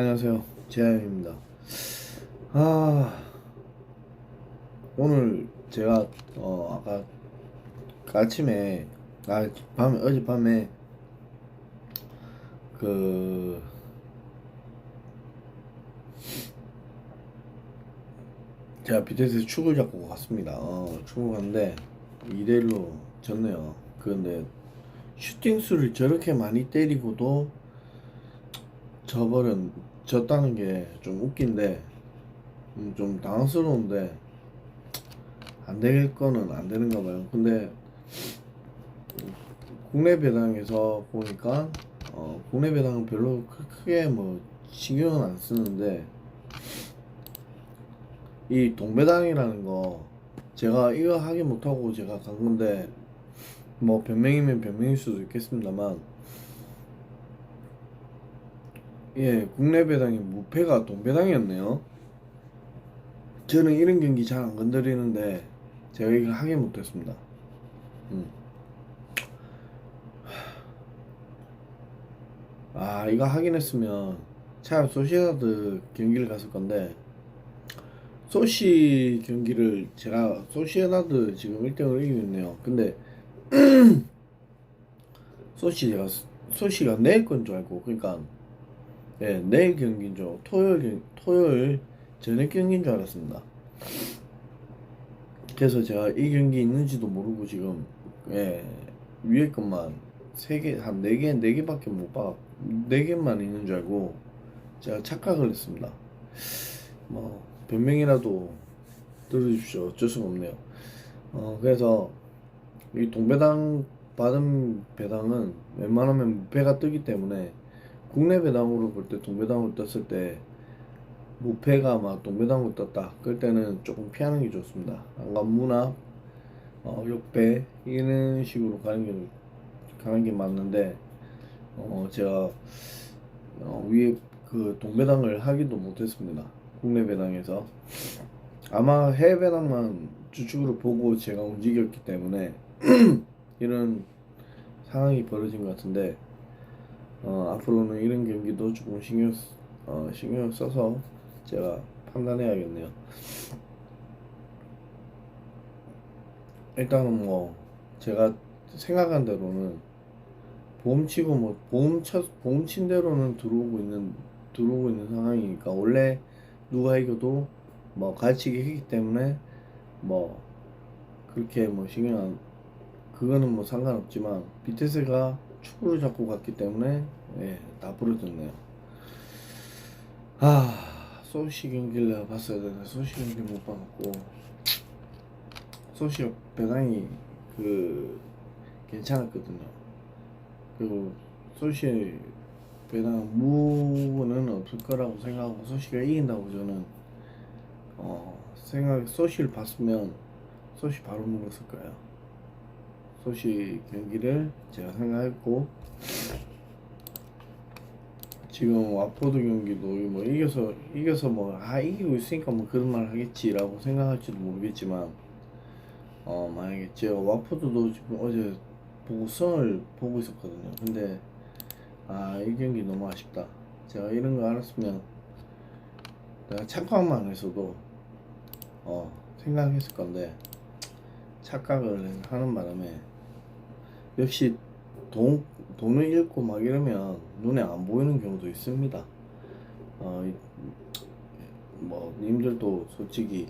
안녕하세요. 재하입니다. 아, 오늘 제가, 어, 아까 아침에, 아, 밤에, 어젯밤에, 그, 제가 BTS 축을 잡고 갔습니다. 어, 축을 갔는데, 2대1로 졌네요. 그런데, 슈팅 수를 저렇게 많이 때리고도, 저버린 졌다는 게 좀 웃긴데 음, 좀 당황스러운데 안 될 거는 안 되는가 봐요. 근데 국내 배당에서 보니까 어, 국내 배당은 별로 크- 크게 뭐 신경은 안 쓰는데 이 동배당이라는 거 제가 이거 하기 못하고 제가 간 건데 뭐 변명이면 변명일 수도 있겠습니다만 예, 국내 배당이 무패가 동배당이었네요. 저는 이런 경기 잘 안 건드리는데 제가 이걸 하게 못했습니다. 음. 아, 이거 하긴 했으면 차라리 소시에다드 경기를 갔을 건데 소시 경기를 제가 소시에다드 지금 1등을 이기고 있네요. 근데 소시 제가 소시가 내일 건줄 알고 그러니까 예, 내일 경기인 줄, 토요일, 경- 토요일 저녁 경기인 줄 알았습니다. 그래서 제가 이 경기 있는지도 모르고 지금, 예, 위에 것만 세 개, 한 네 개, 네 개밖에 못 봐, 네 개만 있는 줄 알고 제가 착각을 했습니다. 뭐, 변명이라도 들어주십시오. 어쩔 수가 없네요. 어, 그래서 이 동배당 받은 배당은 웬만하면 무패가 뜨기 때문에 국내 배당으로 볼 때 동배당으로 떴을 때 무패가 막 동배당으로 떴다. 그럴 때는 조금 피하는 게 좋습니다. 안간무나 어, 역배 이런 식으로 가는 게 가는 게 맞는데 어, 제가 어, 위에 그 동배당을 하기도 못했습니다. 국내 배당에서. 아마 해외 배당만 주축으로 보고 제가 움직였기 때문에 이런 상황이 벌어진 것 같은데 어, 앞으로는 이런 경기도 조금 신경 쓰- 어, 신경 써서 제가 판단해야겠네요. 일단은 뭐 제가 생각한 대로는 보험치고 뭐 보험 쳐 보험 친 대로는 들어오고 있는 들어오고 있는 상황이니까 원래 누가 이겨도 뭐 갈치기 했기 때문에 뭐 그렇게 뭐 신경 안 그거는 뭐 상관없지만 비테스가 축구를 잡고 갔기 때문에 예, 다 부러졌네요. 아 소시 경기를 내가 봤어야 되는데 소시 경기 못 봐갖고 소시 배당이 그 괜찮았거든요. 그리고 소시 배당 무는 없을 거라고 생각하고 소시가 이긴다고 저는 어 생각 소시를 봤으면 소시 바로 물었을 거예요. 소시 경기를 제가 생각했고 지금 와포드 경기도 뭐 이겨서 이겨서 뭐 아 이기고 있으니까 뭐 그런 말 하겠지라고 생각할지도 모르겠지만 어 만약에 제가 와포드도 지금 어제 보고 성을 보고 있었거든요. 근데 아 이 경기 너무 아쉽다. 제가 이런 거 알았으면 내가 착각만 했어도 어 생각했을 건데 착각을 하는 바람에 역시 돈, 돈을 잃고 막 이러면 눈에 안 보이는 경우도 있습니다. 어, 이- 뭐, 님들도 솔직히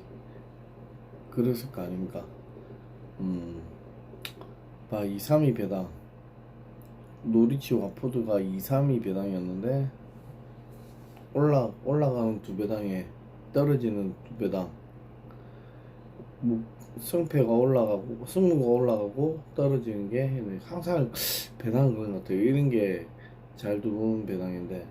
그랬을 거 아닙니까? 음, 봐, 2, 3위 배당. 노리치 와포드가 2, 3위 배당이었는데, 올라, 올라가는 두 배당에 떨어지는 두 배당. 뭐, 승패가 올라가고 승무가 올라가고 떨어지는 게 항상 배당 그런 것 같아요. 이런 게 잘 들어오는 배당인데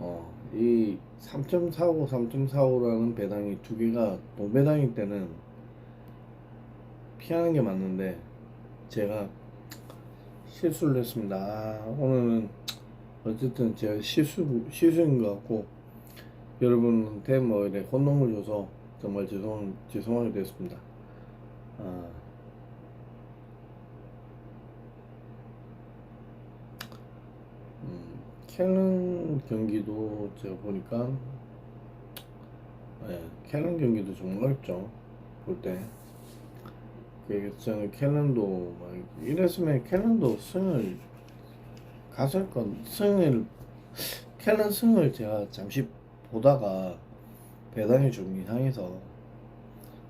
어 이 3.45, 3.45라는 배당이 두 개가 동배당일 때는 피하는 게 맞는데 제가 실수를 했습니다. 아, 오늘은 어쨌든 제가 실수 실수인 것 같고 여러분한테 뭐 이렇게 혼동을 줘서 정말 죄송 죄송하게 됐습니다. 아, 음, 캘런 경기도 제가 보니까 예, 캘런 경기도 좀 어렵죠 볼 때. 그래서 저는 막 이랬으면 캘런도 승을 갔을 건 승을 캘런 승을 제가 잠시 보다가 배당이 좀 이상해서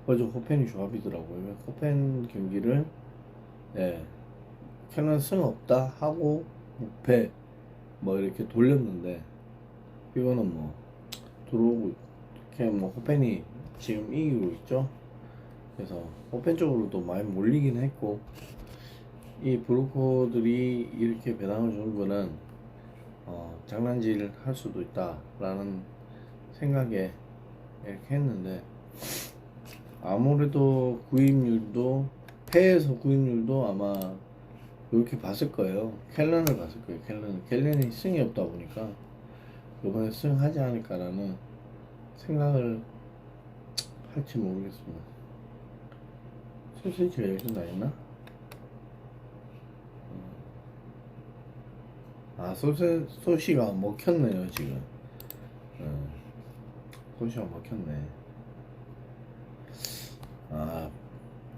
어제 호펜이 조합이더라고요. 호펜 경기를 예 캘런 승 없다 하고 무패 뭐 이렇게 돌렸는데 이거는 뭐 들어오고 그냥 뭐 호펜이 지금 이기고 있죠. 그래서 호펜 쪽으로도 많이 몰리긴 했고 이 브로커들이 이렇게 배당을 주는 거는 어, 장난질 할 수도 있다라는 생각에 이렇게 했는데 아무래도 구입률도 패에서 구입률도 아마 이렇게 봤을 거예요. 켈런을 봤을 거예요. 켈런 켈런이 승이 없다 보니까 이번에 승하지 않을까라는 생각을 할지 모르겠습니다. 소시지가 여기서 나 있나? 아 소시 소시가 먹혔네요 지금. 음, 소시가 먹혔네. 아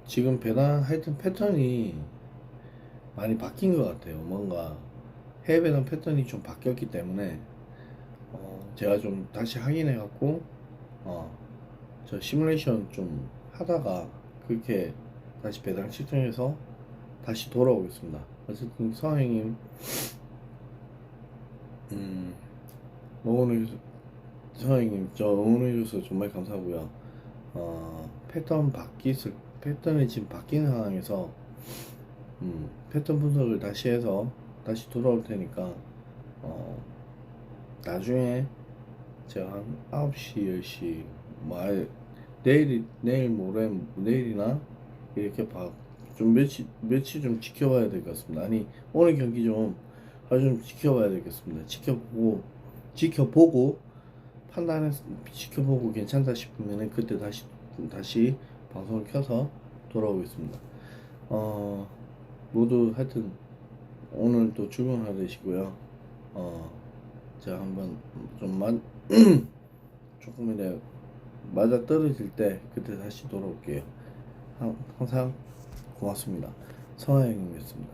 지금 배당 하여튼 패턴이 많이 바뀐 것 같아요. 뭔가 해외 배당 패턴이 좀 바뀌었기 때문에 어, 제가 좀 다시 확인해 갖고 어, 저 시뮬레이션 좀 하다가 그렇게 다시 배당 측정해서 다시 돌아오겠습니다. 어쨌든 서행님 음, 응원해 서행님 저 응원해 주셔서 정말 감사하고요. 어, 패턴 바뀌었을 패턴이 지금 바뀌는 상황에서 음, 패턴 분석을 다시 해서 다시 돌아올 테니까 어, 나중에 제가 한 9시, 10시 뭐 아예 내일 내일 모레 내일이나 이렇게 봐. 좀 며칠 며칠 좀 지켜봐야 될 것 같습니다. 아니 오늘 경기 좀 아주 좀 지켜봐야 되겠습니다. 지켜보고 지켜보고 판단해 지켜보고 괜찮다 싶으면은 그때 다시 다시 방송을 켜서 돌아오겠습니다. 어 모두 하여튼 오늘 또 출근하 되시고요. 어 제가 한번 좀만 조금이라도 맞아 떨어질 때 그때 다시 돌아올게요. 항- 항상 고맙습니다. 성화영이었습니다.